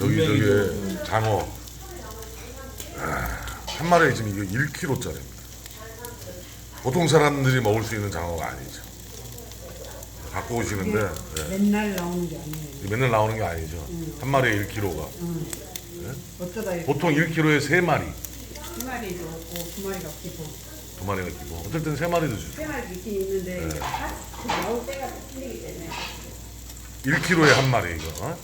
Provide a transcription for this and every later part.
여기. 저기 장어 아, 한 마리에 지금 이게 1kg짜리입니다. 보통 사람들이 먹을 수 있는 장어가 아니죠. 갖고 오시는데 네. 맨날 나오는 게 아니에요. 맨날 나오는 게 아니죠. 한 마리에 1kg가 어쩌다 이렇게 보통 1kg에 세 마리, 두 마리도 없고 두 마리가 기본. 두 마리가 기고 어떨 땐세 마리도 주죠. 세 마리 있긴 있는데 네. 다 나올 때가 틀리기 때문에 1kg에 한 마리 이거. 어?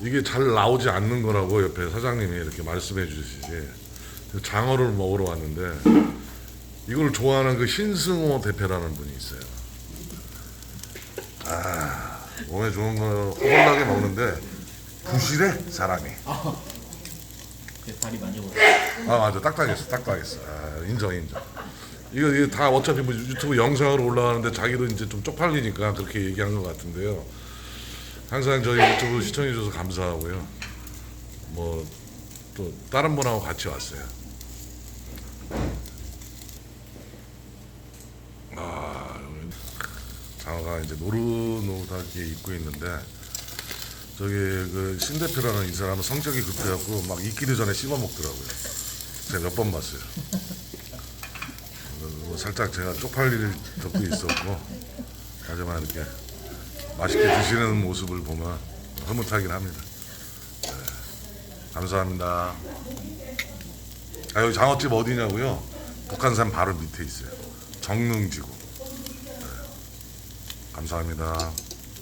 이게 잘 나오지 않는 거라고 옆에 사장님이 이렇게 말씀해 주시지. 장어를 먹으러 왔는데 이걸 좋아하는 그 신승호 대표라는 분이 있어요. 아 몸에 좋은 거 허벌나게 먹는데 부실해 사람이. 그 다리 만져보세요. 아 맞아 딱딱했어 딱딱했어 아, 인정 인정 이거 이게 다 어차피 뭐 유튜브 영상으로 올라가는데 자기도 이제 좀 쪽팔리니까 그렇게 얘기한 것 같은데요 항상 저희 유튜브 시청해 주셔서 감사하고요 뭐 또 다른 분하고 같이 왔어요 아 장어가 이제 노릇노릇하게 입고 있는데 저기 그 신 대표라는 이 사람은 성격이 급해갖고 막 익기도 전에 씹어 먹더라고요. 제가 몇 번 봤어요. 뭐 살짝 제가 쪽팔릴 적도 있었고 하지만 이렇게 맛있게 드시는 모습을 보면 흐뭇하긴 합니다. 네, 감사합니다. 아 여기 장어집 어디냐고요? 북한산 바로 밑에 있어요. 정릉지구. 네, 감사합니다.